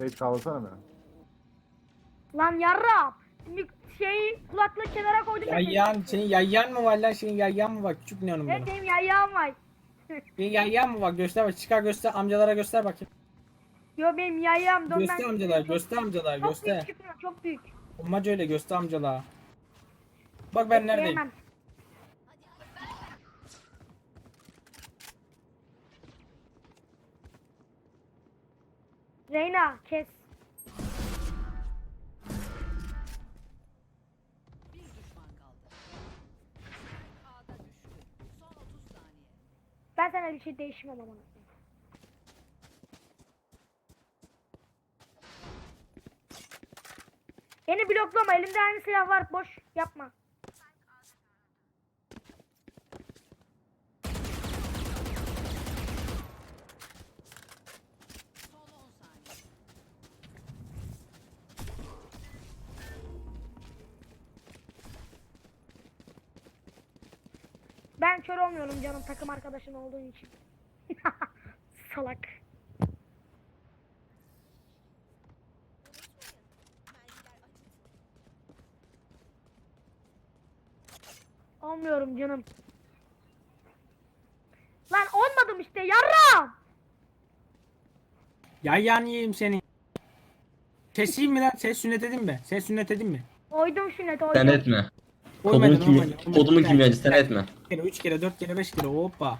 Şey çalsana beni. Lan yarra. Mik şey kulaklığı kenara koydum. Yayyan, senin yayyan mı var lan? Senin yayyan mı var? Küçük ne onun Evet benim. benim yayyağım var. Senin yayyan mı var? Göster bak. Çıkar göster. Amcalara göster bakayım. Yo benim yayyağım. Göster ben- amcalar. çok- Göster amcalar. Çok Göster. büyük çıkıyor çok büyük. Olmaz öyle. Göster amcalara. Bak ben neredeyim. Yiyemem. Reyna kes. Bir düşman kaldı. A'da düştü. Son 30 saniye. Ben sana bir şey değişmem ama. Beni bloklama elimde aynı silah var boş yapma. Kör olmuyorum canım takım arkadaşın olduğun için. Salak. Olmuyorum canım. Lan olmadım işte yarram. Yayyan yiyeyim seni. Keseyim mi lan? Ses sünnet edeyim mi? Ses sünnet edeyim mi? Oydum şu net oydum. Sen etme. Kodumun, kimya, kodumun Bir kimyacı sen kere, etme. Bir kere, üç kere, dört kere, beş kere. Hoppa.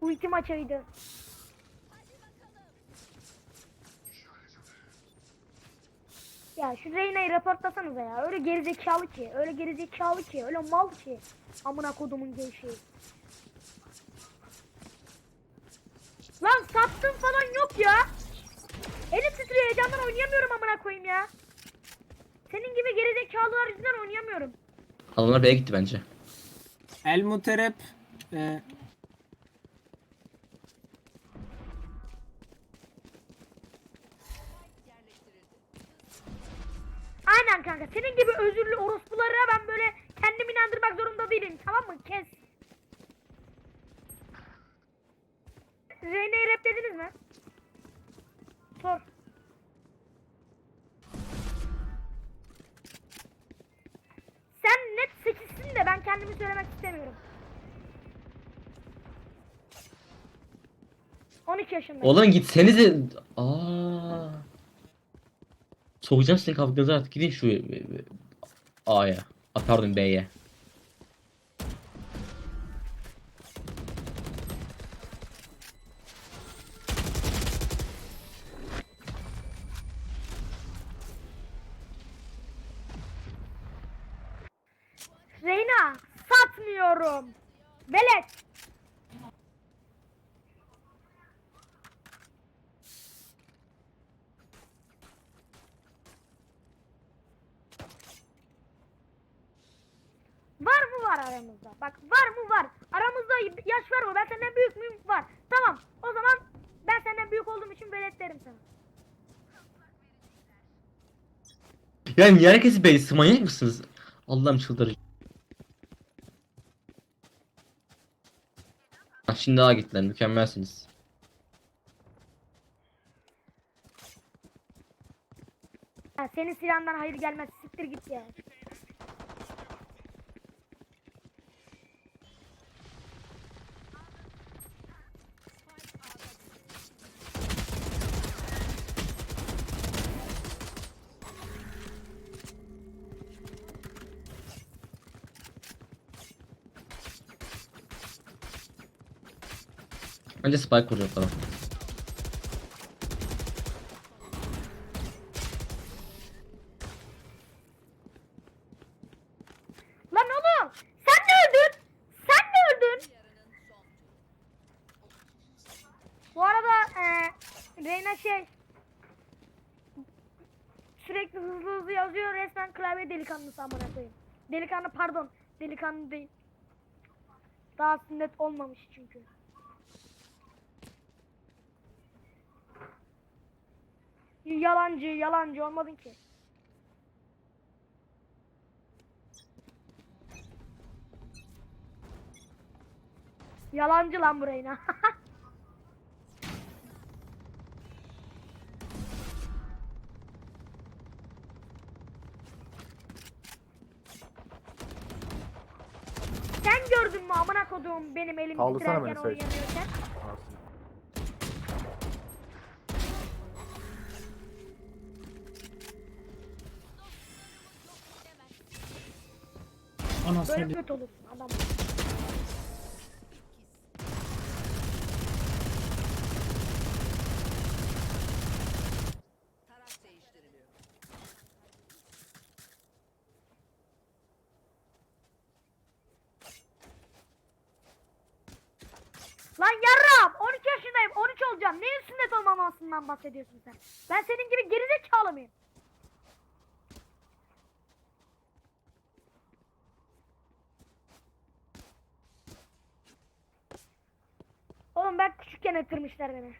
Ulti maçıydı. Ya şu Reyna'yı raportlasanıza ya. Öyle gerizekalı ki. Öyle gerizekalı ki. Öyle mal ki. Amına kodumun gevşeği. Lan sattım falan yok ya. Elim titriyor heyecandan oynayamıyorum amına koyayım ya. Senin gibi gerizekalılar yüzünden oynayamıyorum. Adamlar B'ye gitti bence. El muterep. E. Aynen kanka. Senin gibi özürlü orospulara ben böyle kendimi inandırmak zorunda değilim. Tamam mı? Kes. Reyna'yı replediniz mi? Sor. Sen net 8'sin de ben kendimi söylemek istemiyorum. 12 yaşındayım. Oğlum gitsenize. Aa. Sokacağım seni kavganıza artık. Gidin şu e, e, A'ya. A, pardon B'ye. Reyna satmıyorum. Velet. Var mı var aramızda? Bak var mı var. Aramızda yaş var mı? Ben senden büyük müyüm? Var. Tamam. O zaman ben senden büyük olduğum için velet derim sana. Ya niye herkesi B'si manyak mısınız? Allah'ım çıldıracağım. Ha, Şimdi A gittiler mükemmelsiniz. Ha, senin silahından hayır gelmez. Siktir git ya. Bence spike kuracaklar. Lan oğlum! Sen ne öldün? Sen ne öldün? Bu arada eee Reyna şey sürekli hızlı hızlı yazıyor resmen klavye delikanlısı amına koyayım. Delikanlı pardon delikanlı değil. Daha sünnet olmamış çünkü. Yalancı yalancı olmadın ki. Yalancı lan bu Reyna. Sen gördün mü amına koduğum benim elim Kaldırsana titrerken beni Sage. oynayamıyorken? Anasını Böyle kötü olursun adam. Lan yarram 12 yaşındayım 13 olacağım. Neyin sünnet olmamasından bahsediyorsun sen? Ben senin gibi gerizekalı mıyım? Oğlum ettirmişler beni.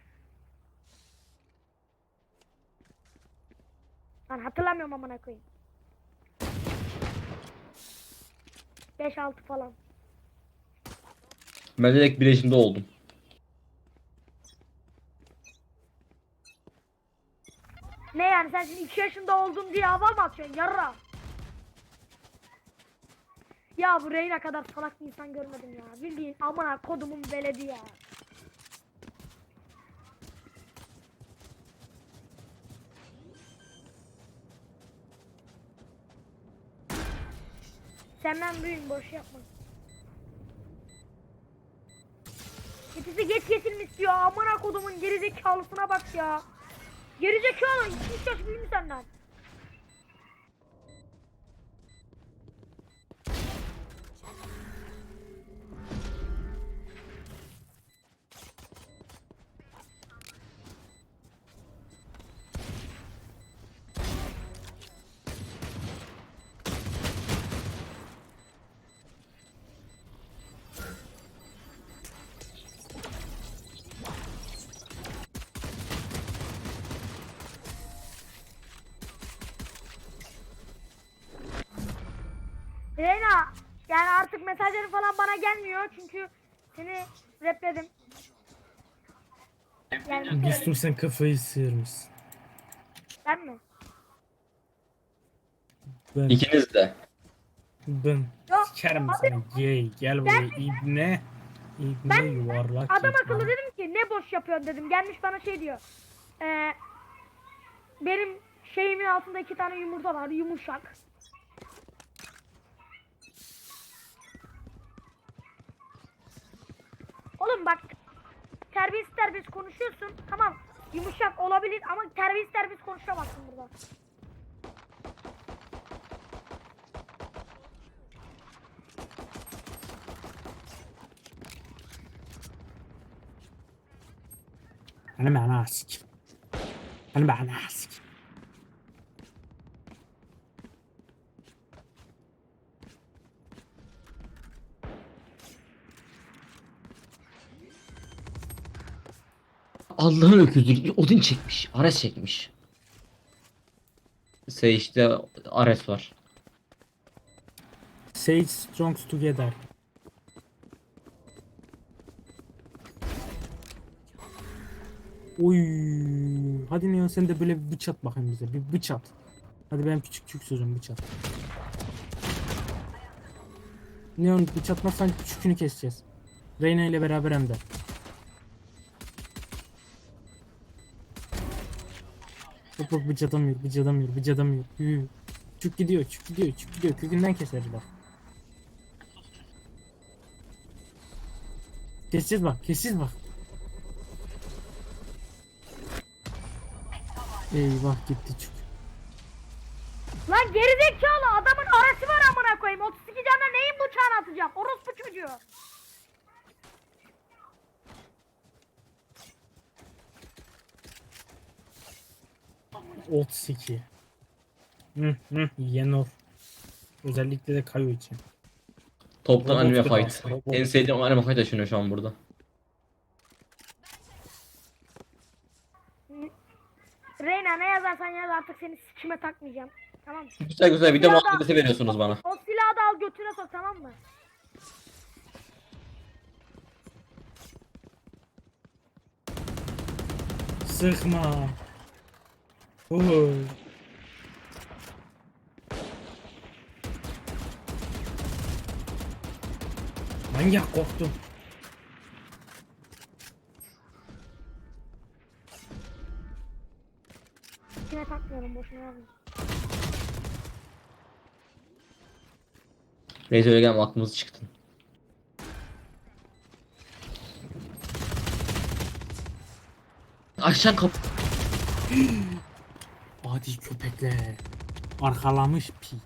Lan hatırlamıyorum amına koyayım. 5-6 falan. Ben direkt bir yaşında oldum. Ne yani sen şimdi 2 yaşında oldun diye hava mı atıyorsun yarra? Ya bu Reyna kadar salak bir insan görmedim ya. Bildiğin amına kodumun veledi Senden büyüğüm boş yapma. Yetisi geç kesilmiş diyor. Amına kodumun gerizekalısına bak ya. Gerizekalı 2 yaş büyüğüm senden. Reyna yani artık mesajların falan bana gelmiyor çünkü seni repledim. Yani Dostum sen kafayı sıyırmışsın. ben mi? Ben, İkiniz de. ben Yok, sikerim abi- seni gay. Gel buraya ibne. İbne Ben yuvarlak. Adam ibne. akıllı dedim ki ne boş yapıyorsun dedim. Gelmiş bana şey diyor. Ee, benim şeyimin altında iki tane yumurta var yumuşak. Oğlum bak terbiyesiz terbiyesiz konuşuyorsun. Tamam yumuşak olabilir ama terbiyesiz terbiyesiz konuşamazsın burada. Hani ben asik. Hani ben asik. Allah'ın öküzü Odin çekmiş. Ares çekmiş. Sage'de Ares var. Sage Strongs Together. Oy, hadi Neon sen de böyle bir bıçak bakayım bize. Bir bıçak. Hadi benim küçük küçük sözüm bıçak. Neon bıçakmazsan küçükünü keseceğiz. Reyna ile beraber hem de. Bak bıçadamıyor, bıçadamıyor, bıçadamıyor. Hü. Çık gidiyor, çık gidiyor, çık gidiyor. Kökünden keseriz bak. Keseceğiz bak, keseceğiz bak. Eyvah gitti çık. Lan gerizekalı adamın arası var amına koyayım. 32 canla neyin bıçağını atacağım? Orospu çocuğu. Old Siki. Hı hı. Yenor. Özellikle de Kayo için. Toptan anime fight. En sevdiğim anime fight yaşanıyor şu an burada. Reyna ne yazarsan yaz artık seni sikime takmayacağım. Tamam mı? Güzel güzel video muhabbeti veriyorsunuz bana. O silahı da al götüne sok tamam mı? Sıkma. Oy. Manyak korktum. Kime takmıyorum boşuna yazmış. Reis öyle gelme aklımız çıktı. Aşağı kap... Adi köpekler. Arkalamış pi.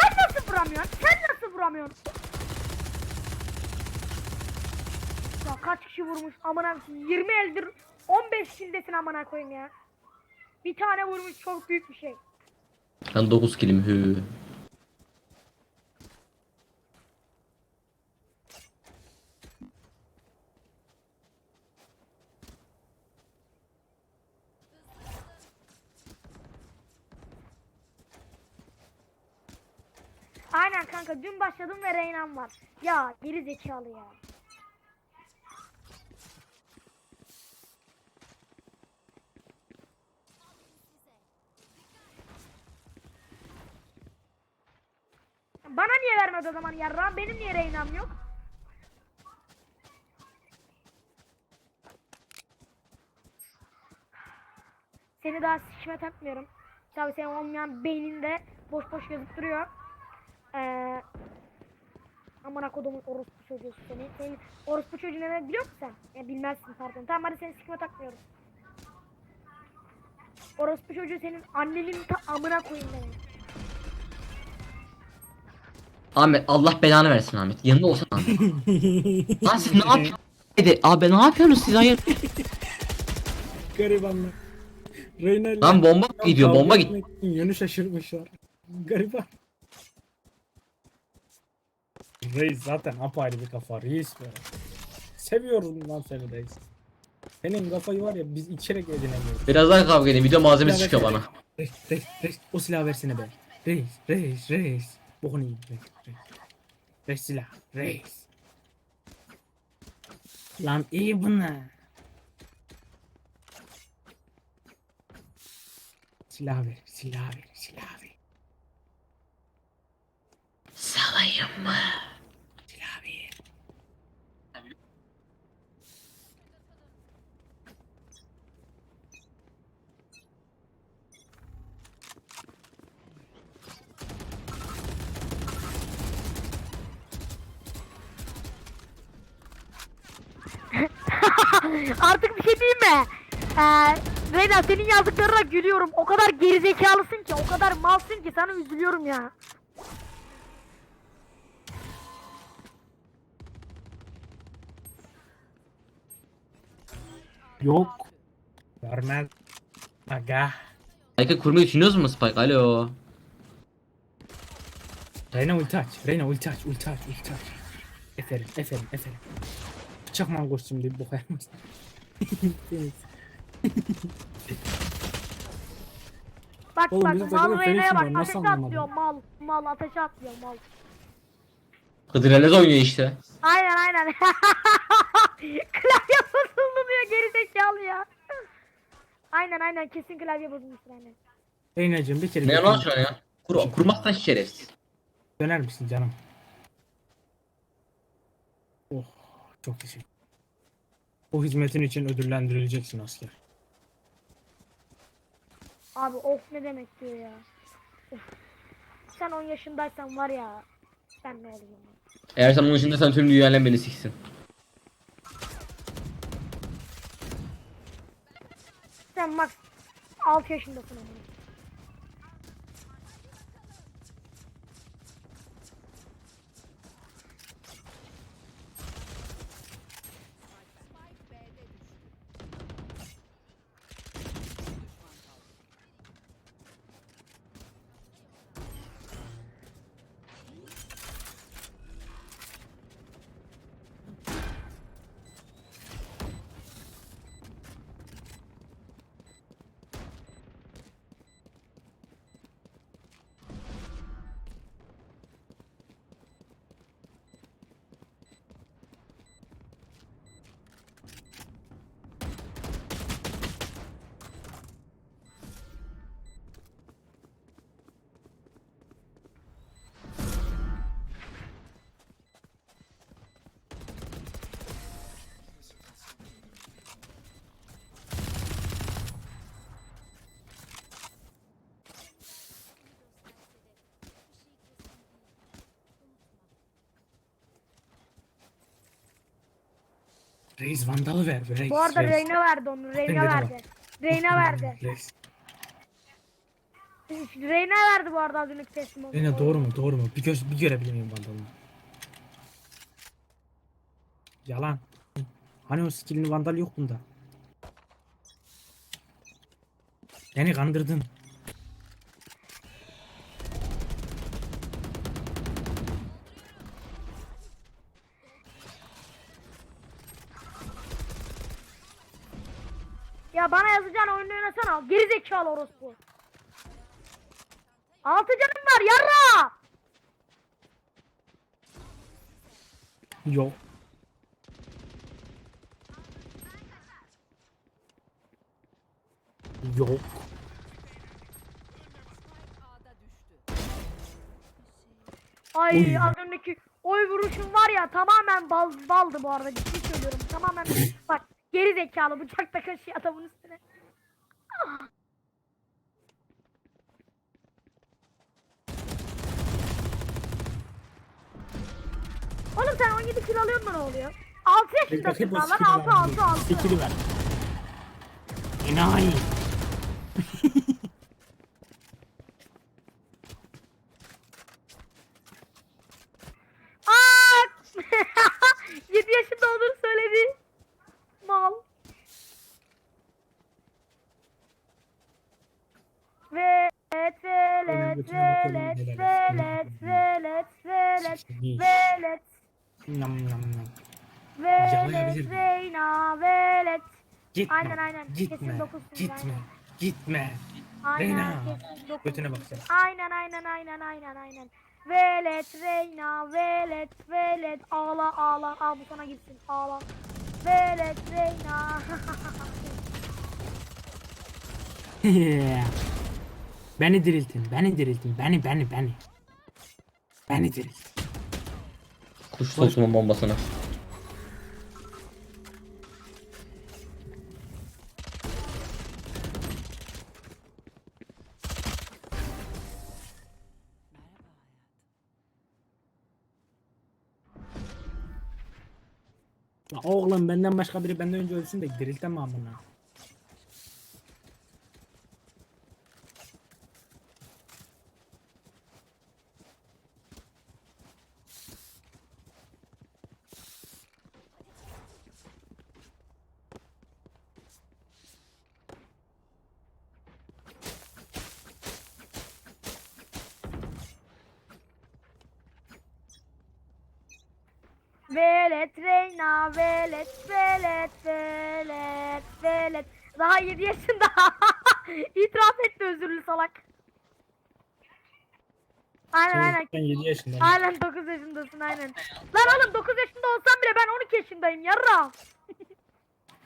Sen nasıl vuramıyorsun? Sen nasıl vuramıyorsun? Ya kaç kişi vurmuş amına koyayım. 20 eldir 15 kildesin amına koyayım ya. Bir tane vurmuş çok büyük bir şey. Ben 9 kilim hü. Aynen kanka dün başladım ve Reyna'm var. Ya geri zekalı ya. Bana niye vermedi o zaman yarra? Benim niye Reyna'm yok? Seni daha sikime takmıyorum. Tabii senin olmayan beyninde boş boş yazıp duruyor. Ee, amına kodumun orospu çocuğu seni. Senin orospu çocuğu ne demek biliyor musun sen? Ya bilmezsin pardon. Tamam hadi seni sikime takmıyorum. Orospu çocuğu senin annenin ta amına koyayım beni. Ahmet Allah belanı versin Ahmet. Yanında olsan Ahmet. Lan siz ne yapıyorsunuz? Abi ne yapıyorsunuz siz hayır? Garibanlar. Reynel. Lan bomba gidiyor bomba git. Yönü şaşırmışlar. Gariban. Reis zaten apayrı bir kafa reis be. Seviyorum lan seni reis. Senin kafayı var ya biz içerek edinemiyoruz. Biraz daha kavga edin. Video malzemesi çıkıyor bana. Reis, reis, reis. O silahı versene be. Reis, reis, reis. Bokunu yiyeyim reis, reis. Reis silah, reis. Lan iyi bunu. Silah ver, silah ver, silah ver. Salayım mı? Silah ver. Artık bir şey diyeyim mi? Ee, Reyna senin yazdıklarına gülüyorum. O kadar gerizekalısın ki, o kadar malsın ki sana üzülüyorum ya. Yok. Vermez. Aga. Spike'ı kurmayı düşünüyoruz mu Spike? Alo. Reyna ulti aç. Reyna ulti aç. Ulti aç. Ulti aç. Eferin. Eferin. Eferin. Çakman koştum diye bu kayamaz. Bak Oğlum bak bizim mal takımda Reyna'ya bak var, nasıl ateşe anlamadın? atlıyor mal. Mal ateşe atlıyor mal. Hıdrellez oynuyor işte. Aynen aynen. klavye bozuldu diyor gerizekalı ya. Aynen aynen kesin klavye bozulmuştur aynen. Reyna'cığım bir kere Ne bir- lan şu an ya? Kur kurmazsan şerefsiz. döner misin canım? Çok teşekkür. Bu hizmetin için ödüllendirileceksin asker. Abi of ne demek diyor ya. Of. Sen 10 yaşındaysan var ya. Ben ne olacağım? ya? Eğer sen onun içindeysen tüm dünyayla beni siksin. Sen max 6 yaşındasın ama. Reis vandalı ver. Reis, Bu arada reis. Reyna verdi onu. Reyna de verdi. Reyna verdi. Reis. Reyna verdi bu arada az önceki teslim oldu. Reyna doğru mu? Doğru mu? Bir, göz, bir görebilir miyim vandalını? Yalan. Hani o skillini vandal yok bunda. Beni kandırdın. Ya bana yazacağın oyunu oynasana. Geri zekalı orospu. Altı canım var yarra. Yok. Yok. Ay Oy. az önceki oy vuruşum var ya tamamen bal, baldı bu arada ciddi söylüyorum. Tamamen bak geri zekalı bıçakla kaşıyor adamın üstüne. Ah. Oğlum sen 17 kilo alıyorsun da ne oluyor? 6 Bir yaşındasın lan skill'i 6 ver. 6 6. Skill'i ver. Enayi. Aa! 7 yaşında olduğunu söyledi. Mal. Velet, velet, götüne bakalım velet, neler velet, velet, velet, velet, Nam nam nam. velet? Reyna, velet. Gitme. Aynen, aynen. Gitme. Gitme. Gitme. Reyna. Götüne bak sen. Aynen, aynen, aynen, aynen, aynen. Velet, Reyna, velet, velet, ağla, ağla, al bu sana gitsin, ağla. Velet, Reyna. beni diriltin. Beni diriltin. Beni beni beni. Beni diriltin. Kuş sosunun bombasını. Ya Oğlum benden başka biri benden önce ölsün de diriltemem amına. Velet, Reyna, velet, velet, velet, velet. Daha 7 yaşında. İtiraf etti özürlü salak. Aynen aynen. Ben 7 yaşındayım. Aynen 9 yaşındasın aynen. Lan oğlum 9 yaşında olsam bile ben 12 yaşındayım yarra.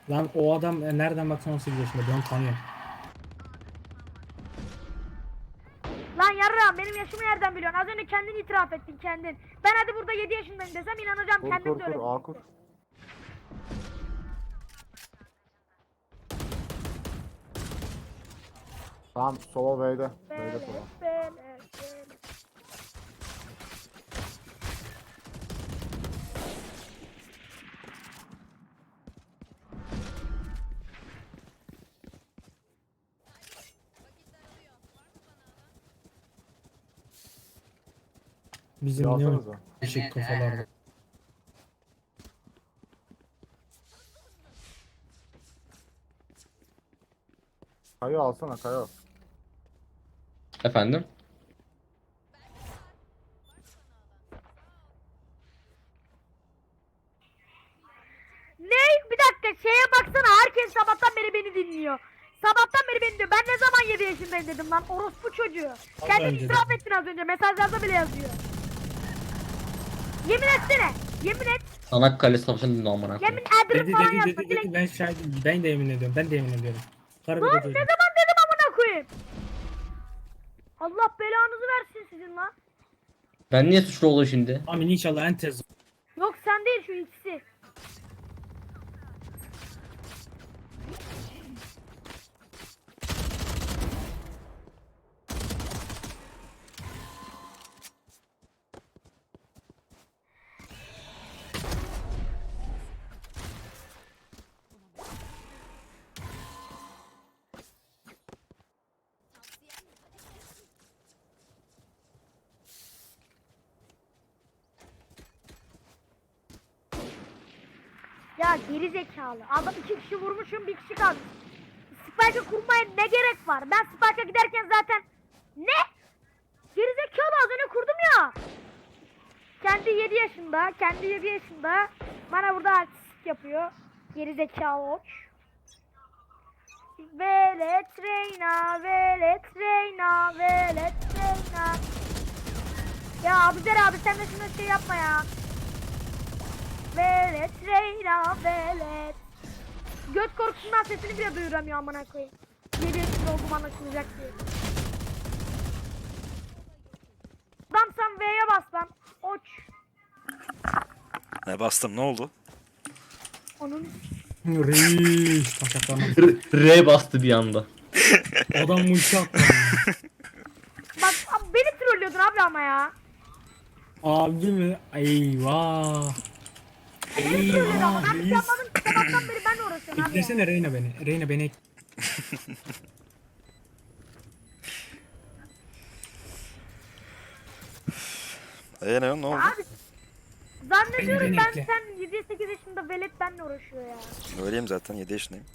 Lan o adam e, nereden baksan 18 yaşında ben tanıyorum. Lan yarra benim yaşımı nereden biliyorsun? Az önce kendin itiraf ettin kendin. Ben hadi burada 7 yaşındayım desem inanacağım Kur kendin kur de kur öyle. A kur. Tamam solo B'de. B'de solo. velet, velet. Bizim ne alsanıza. Işık kafalarda. Kayo alsana Kayo. Efendim? Ne? Bir dakika şeye baksana herkes sabahtan beri beni dinliyor. Sabahtan beri beni diyor. Ben ne zaman 7 yaşındayım dedim lan. Orospu çocuğu. Kendin itiraf ettin az önce. Mesajlarda bile yazıyor. Yemin etsene. Yemin et. Çanakkale Savaşı'nın dinle amına Yemin koyayım. ederim Dedi falan dedi yazdı. dedi dedi ben şahidim. Ben de yemin ediyorum. Ben de yemin ediyorum. Karı Lan ne de zaman dedim amına koyayım. Allah belanızı versin sizin lan. Ben niye suçlu oldum şimdi? Amin inşallah en tez. Yok sen değil şu ikisi. Ya geri zekalı. Adam iki kişi vurmuşum bir kişi kaldı. Spike'ı kurmaya ne gerek var? Ben Spike'a giderken zaten ne? Geri zekalı az önce kurdum ya. Kendi 7 yaşında, kendi 7 yaşında bana burada artistlik yapıyor. Geri zekalı oç. Velet Reyna, Velet Reyna, Velet Reyna. Ya Abuzer abi sen de şuna şey yapma ya. Velet Reyna, Velet. Göt korkusundan sesini bile duyuramıyor amına koyayım. Yedi yaşında olduğum anlaşılacak diye. Adamsan V'ye bas lan. Oç. Ne bastım ne oldu? Onun Reis. Taşaklarına. R, R bastı bir anda. Adam uçak. Bak abi beni trollüyordun abi ama ya. Abi mi? Eyvah. Trollüyordun ama ben bir reis. yapmadım ki sabahtan beri ben uğraşıyorum abi. ya. Eklesene Reyna beni. Reyna beni ek. Eee ne, ne oldu? Abi zannediyorum Beni ben sen 7-8 yaşında velet benle uğraşıyor ya. Öyleyim zaten 7 yaşındayım.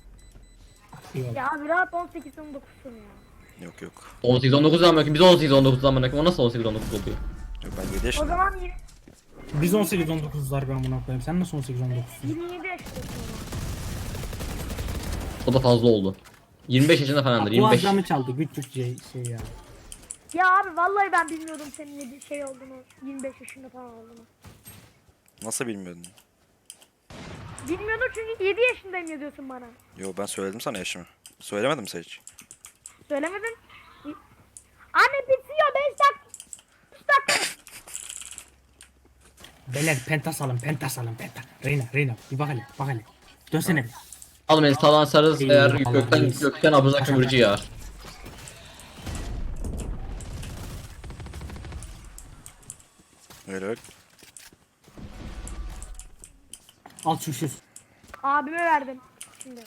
Eyvallah. Ya abi rahat 18-19'sun ya. Yok yok. 18 19 zaman bakayım. Biz 18 19 zaman bakayım. O nasıl 18 19 oluyor? Yok ben 7 O yaşındayım. zaman yine Biz 18 19'lar ben buna koyayım. Sen nasıl 18 19'sun? 27 yaşındasın. O da fazla oldu. 25 yaşında falandır. Bu 25. adamı çaldı küçük şey, şey ya. Ya abi vallahi ben bilmiyordum senin ne bir şey olduğunu. 25 yaşında falan olduğunu. Nasıl bilmiyordun? Bilmiyordum çünkü 7 yaşındayım ya diyorsun bana. Yo ben söyledim sana yaşımı. Söylemedim mi sen hiç? Söylemedin. Anne bitiyor 5 dakika. 3 dakika. Beyler penta salın penta salın penta. Reyna Reyna bir bak hele bak hele. Dönsene bir. Al beni sağdan sarız İyi, eğer Allah gökten iyiyiz. gökten abuzak kömürcü yağar. Öyle. Al şu şu. Abime verdim. Şimdi.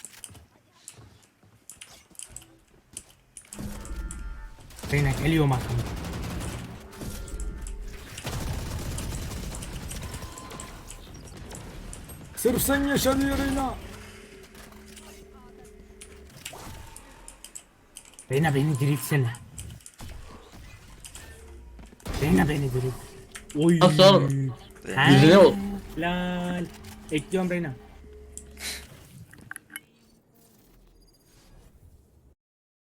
Reyna geliyorum arkamda. Sırf sen yaşanıyor Reyna. Reyna beni diriltsene. Reyna beni dirilt. Oy. Nasıl oğlum? Yüzüne ol. Lal. Ekliyorum Reyna.